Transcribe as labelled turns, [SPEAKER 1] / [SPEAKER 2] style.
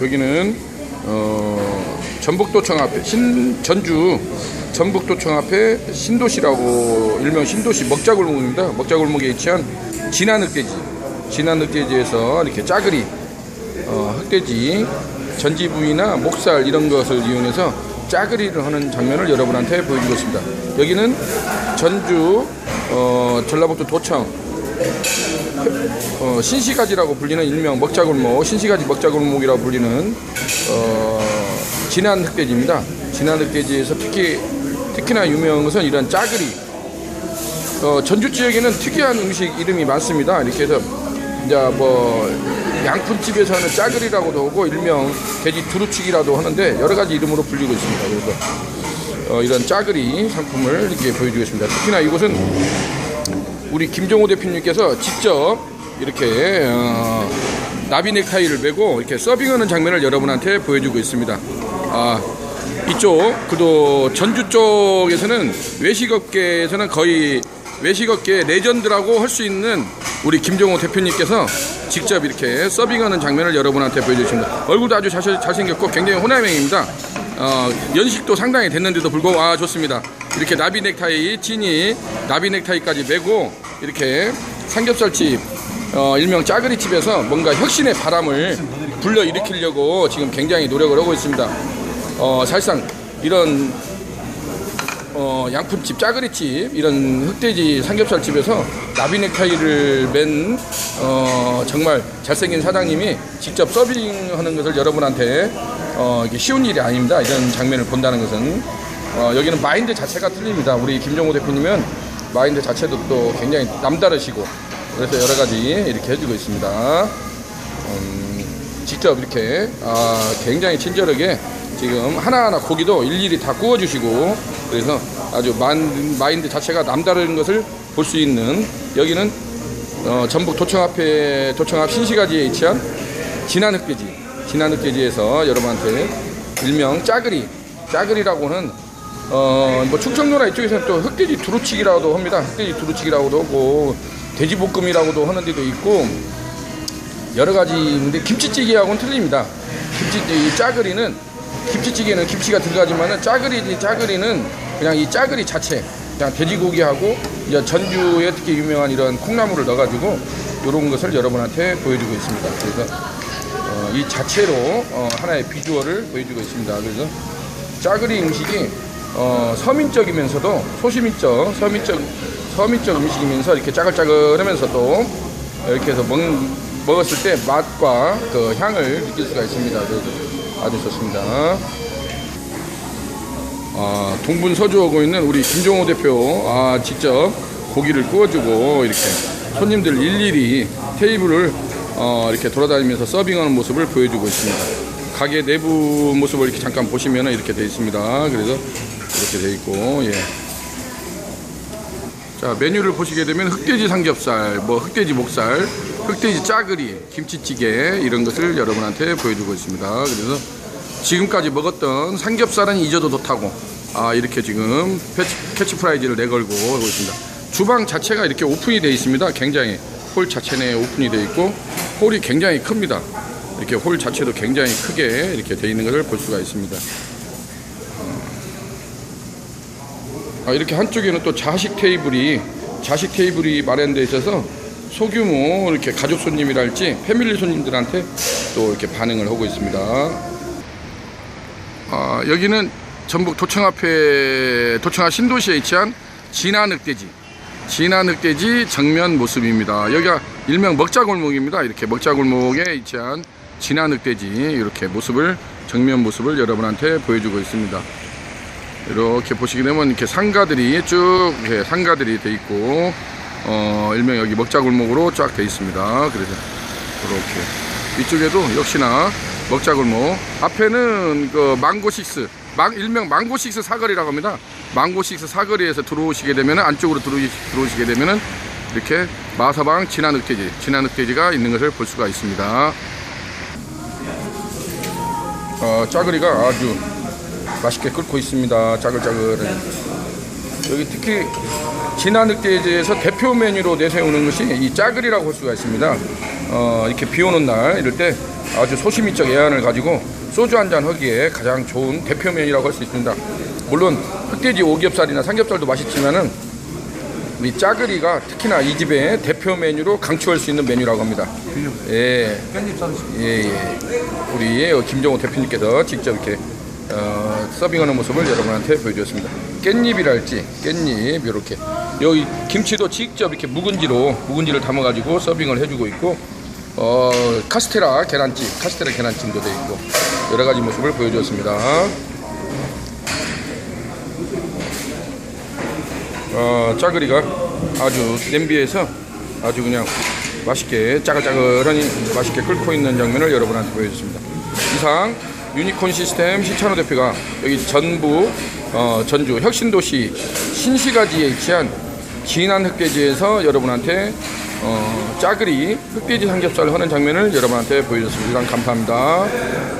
[SPEAKER 1] 여기는 어, 전북도청 앞에 신 전주 전북도청 앞에 신도시라고 일명 신도시 먹자골목입니다. 먹자골목에 위치한 진안흑돼지 진안흑돼지에서 이렇게 짜그리 어, 흑돼지 전지 부위나 목살 이런 것을 이용해서 짜그리를 하는 장면을 여러분한테 보여주고 있습니다. 여기는 전주 어, 전라북도 도청 어, 신시가지라고 불리는 일명 먹자골목, 신시가지 먹자골목이라고 불리는 어, 진안 흑돼지입니다. 진안 흑돼지에서 특히 특히나 유명한 것은 이런 짜그리. 어, 전주 지역에는 특이한 음식 이름이 많습니다. 이렇게 해서 이제 뭐 양푼집에서는 짜그리라고도 하고 일명 돼지 두루치기라도 하는데 여러 가지 이름으로 불리고 있습니다. 그래서 어, 이런 짜그리 상품을 이렇게 보여주겠습니다. 특히나 이곳은 우리 김정호 대표님께서 직접 이렇게 어, 나비 넥타이를 메고 이렇게 서빙하는 장면을 여러분한테 보여주고 있습니다. 아, 이쪽 그도 전주 쪽에서는 외식업계에서는 거의 외식업계 레전드라고 할 수 있는 우리 김정호 대표님께서 직접 이렇게 서빙하는 장면을 여러분한테 보여주십니다. 얼굴도 아주 잘, 잘생겼고 굉장히 호남형입니다. 어, 연식도 상당히 됐는데도 불구하고 아 좋습니다. 이렇게 나비 넥타이 찐이 나비 넥타이까지 메고 이렇게 삼겹살집 어, 일명 짜그리 집에서 뭔가 혁신의 바람을 불러 일으키려고 지금 굉장히 노력을 하고 있습니다. 어, 사실상 이런 어, 양푼집, 짜그리집, 이런 흑돼지 삼겹살집에서 나비 넥타이를 맨, 어, 정말 잘생긴 사장님이 직접 서빙하는 것을 여러분한테, 어, 이게 쉬운 일이 아닙니다. 이런 장면을 본다는 것은. 어, 여기는 마인드 자체가 틀립니다. 우리 김정호 대표님은 마인드 자체도 또 굉장히 남다르시고, 그래서 여러 가지 이렇게 해주고 있습니다. 음, 직접 이렇게, 아, 굉장히 친절하게 지금 하나하나 고기도 일일이 다 구워주시고 그래서 아주 만, 마인드 자체가 남다른 것을 볼 수 있는 여기는 어, 전북 도청 앞에 도청 앞 신시가지에 위치한 진안 흑돼지 진안 흑돼지에서 여러분한테 일명 짜그리 짜그리라고는 어, 뭐 충청도나 이쪽에서는 또 흑돼지 두루치기라고도 합니다 흑돼지 두루치기라고도 하고 돼지볶음이라고도 하는 데도 있고 여러 가지 근데 김치찌개하고는 틀립니다 김치 이 짜그리는 김치찌개는 김치가 들어가지만은 짜그리 짜그리는 그냥 이 짜그리 자체 그냥 돼지고기하고 이제 전주에 특히 유명한 이런 콩나물을 넣어가지고 이런 것을 여러분한테 보여주고 있습니다. 그래서 어, 이 자체로 어, 하나의 비주얼을 보여주고 있습니다. 그래서 짜그리 음식이 어, 서민적이면서도 소시민적 서민적 서민적 음식이면서 이렇게 짜글짜글하면서도 이렇게 해서 먹, 먹었을 때 맛과 그 향을 느낄 수가 있습니다. 아주 좋습니다. 아, 동분 서주하고 있는 우리 김종호 대표 아, 직접 고기를 구워주고 이렇게 손님들 일일이 테이블을 어, 이렇게 돌아다니면서 서빙하는 모습을 보여주고 있습니다. 가게 내부 모습을 이렇게 잠깐 보시면 이렇게 되어 있습니다. 그래서 이렇게 되어 있고 예. 자 메뉴를 보시게 되면 흑돼지 삼겹살, 뭐 흑돼지 목살, 흑돼지 짜그리, 김치찌개 이런 것을 여러분한테 보여주고 있습니다. 그래서 지금까지 먹었던 삼겹살은 잊어도 좋다고 아 이렇게 지금 패치, 캐치프라이즈를 내걸고 하고 있습니다. 주방 자체가 이렇게 오픈이 되어 있습니다. 굉장히 홀 자체 내에 오픈이 되어 있고 홀이 굉장히 큽니다. 이렇게 홀 자체도 굉장히 크게 이렇게 되어 있는 것을 볼 수가 있습니다. 아, 이렇게 한쪽에는 또 자식 테이블이 자식 테이블이 마련되어 있어서 소규모 이렇게 가족 손님이랄지 패밀리 손님들한테 또 이렇게 반응을 하고 있습니다. 아, 여기는 전북 도청 앞에 도청 앞 신도시에 위치한 진안흑돼지 진안흑돼지 정면 모습입니다. 여기가 일명 먹자골목입니다. 이렇게 먹자골목에 위치한 진안흑돼지 이렇게 모습을 정면 모습을 여러분한테 보여주고 있습니다. 이렇게 보시게 되면 이렇게 상가들이 쭉 이렇게 상가들이 돼 있고 어 일명 여기 먹자골목으로 쫙 돼 있습니다. 그래서 이렇게 이쪽에도 역시나 먹자골목 앞에는 그 망고식스 망, 일명 망고식스 사거리라고 합니다. 망고식스 사거리에서 들어오시게 되면 안쪽으로 들어오시, 들어오시게 되면은 이렇게 마사방 진한흑돼지 진한흑돼지가 있는 것을 볼 수가 있습니다. 어, 짜그리가 아주 맛있게 끓고 있습니다. 짜글짜글. 여기 특히 진한 흑돼지에서 대표 메뉴로 내세우는 것이 이 짜글이라고 할 수가 있습니다. 어, 이렇게 비 오는 날 이럴 때 아주 소시민적 애안을 가지고 소주 한 잔 하기에 가장 좋은 대표 메뉴라고 할 수 있습니다. 물론 흑돼지 오겹살이나 삼겹살도 맛있지만은 우리 짜글이가 특히나 이 집의 대표 메뉴로 강추할 수 있는 메뉴라고 합니다. 예. 예, 예. 우리 김정호 대표님께서 직접 이렇게 어, 서빙하는 모습을 여러분한테 보여주었습니다. 깻잎이랄지 깻잎 이렇게 여기 김치도 직접 이렇게 묵은지로 묵은지를 담아가지고 서빙을 해주고 있고 어, 카스테라 계란찜 카스테라 계란찜도 되어 있고 여러 가지 모습을 보여주었습니다. 어, 짜글이가 아주 냄비에서 아주 그냥 맛있게 짜글짜글하니 맛있게 끓고 있는 장면을 여러분한테 보여줬습니다. 이상 유니콘 시스템 시찬호 대표가 여기 전부 어, 전주 혁신도시 신시가지에 위치한 진한 흑돼지에서 여러분한테 어, 짜글이 흑돼지 삼겹살 하는 장면을 여러분한테 보여줬습니다. 감사합니다.